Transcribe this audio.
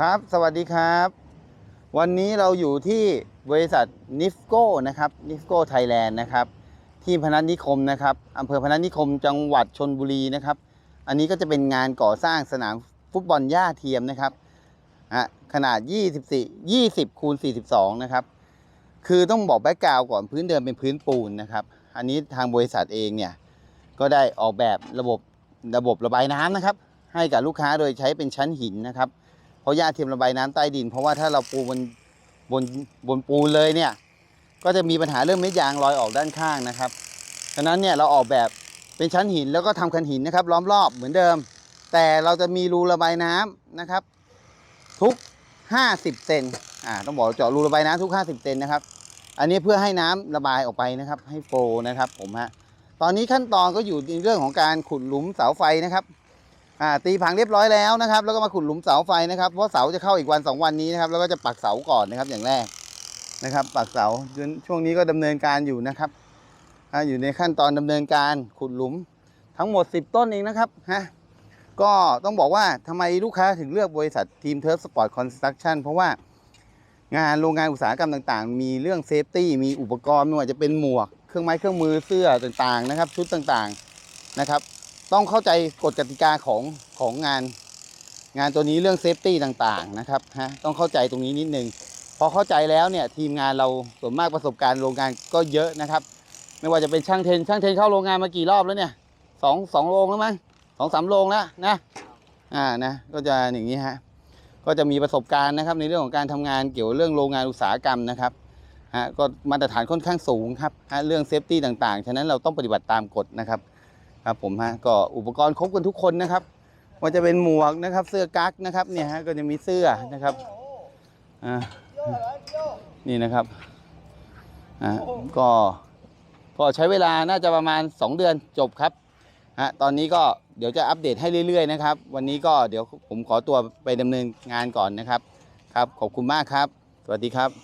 ครับ สวัสดีครับ วันนี้เราอยู่ที่บริษัทนิฟโก้นะครับนิฟโก้ไทยแลนด์นะครับ ที่พนัสนิคมนะครับอำเภอพนัสนิคมจังหวัดชนบุรีนะครับ อันนี้ก็จะเป็นงานก่อสร้างสนามฟุตบอลหญ้าเทียมนะครับอะขนาด 24 20คูณ42 นะครับ คือต้องบอกแบ็กกราวก่อนพื้นเดิมเป็นพื้นปูนนะครับ อันนี้ทางบริษัทเองเนี่ย ก็ได้ออกแบบระบบระบบระบายน้ำนะครับ ให้กับลูกค้าโดยใช้เป็นชั้นหินนะครับ เพราะหญ้าเทียมระบายน้ำใต้ดิน เพราะว่าถ้าเราปูบนบนบนปูเลยเนี่ย ก็จะมีปัญหาเรื่องเม็ดยางลอยออกด้านข้างนะครับฉะนั้นเนี่ยเราออกแบบเป็นชั้นหินแล้วก็ทำคันหินนะครับ ล้อมรอบเหมือนเดิม แต่เราจะมีรูระบายน้ำนะครับ ทุก 50 เซนอ่าต้องบอกเจาะรูระบายน้ำทุก 50 เซนนะครับ อันนี้เพื่อให้น้ำระบายออกไปนะครับ ให้โฟนะครับผมฮะตอนนี้ขั้นตอนก็อยู่ในเรื่องของการขุดหลุมเสาไฟนะครับ อ่าตีผังเรียบร้อยแล้วนะครับ แล้วก็มาขุดหลุมเสาไฟนะครับ เพราะเสาจะเข้าอีกวันสองวันนี้นะครับ แล้วก็จะปักเสาก่อนนะครับอย่างแรกนะครับ ปักเสาช่วงนี้ก็ดำเนินการอยู่นะครับออยู่ในขั้นตอนดำเนินการขุดหลุมทั้งหมด 10 ต้นเองนะครับฮะก็ต้องบอกว่าทำไมลูกค้าถึงเลือกบริษัททีมเทิร์ฟสปอร์ตคอนสตรักชั่นเพราะว่างานโรงงานอุตสาหกรรมต่างๆ มีเรื่องเซฟตี้มีอุปกรณ์ไม่ว่าจะเป็นหมวก เครื่องไม้เครื่องมือเสื้อต่างๆนะครับ ชุดต่างๆนะครับ ต้องเข้าใจกฎกติกาของของงาน งานตัวนี้เรื่องเซฟตี้ต่างๆนะครับฮะต้องเข้าใจตรงนี้นิดนึงพอเข้าใจแล้วเนี่ยทีมงานเราส่วนมากประสบการณ์โรงงานก็เยอะนะครับ ไม่ว่าจะเป็นช่างเทนช่างเทนเข้าโรงงานมากี่รอบแล้วเนี่ยสองสองโรงแล้วมั้งสองสามโรงแล้วนะอ่านะก็จะอย่างนี้ฮะก็จะมีประสบการณ์นะครับในเรื่องของการทำงานเกี่ยวเรื่องโรงงานอุตสาหกรรมนะครับฮะก็มาตรฐานค่อนข้างสูงครับฮะเรื่องเซฟตี้ต่างๆ ฉะนั้นเราต้องปฏิบัติตามกฎนะครับ ครับผมฮะก็อุปกรณ์ครบกันทุกคนนะครับว่าจะเป็นหมวกนะครับ เสื้อกั๊กนะครับเนี่ยฮะก็จะมีเสื้อนะครับอ่านี่นะครับอ่าก็ก็ใช้เวลาน่าจะประมาณ 2 เดือนจบครับฮะตอนนี้ก็เดี๋ยวจะอัปเดตให้เรื่อยๆนะครับ วันนี้ก็เดี๋ยวผมขอตัวไปดำเนินงานก่อนนะครับ ครับขอบคุณมากครับ สวัสดีครับ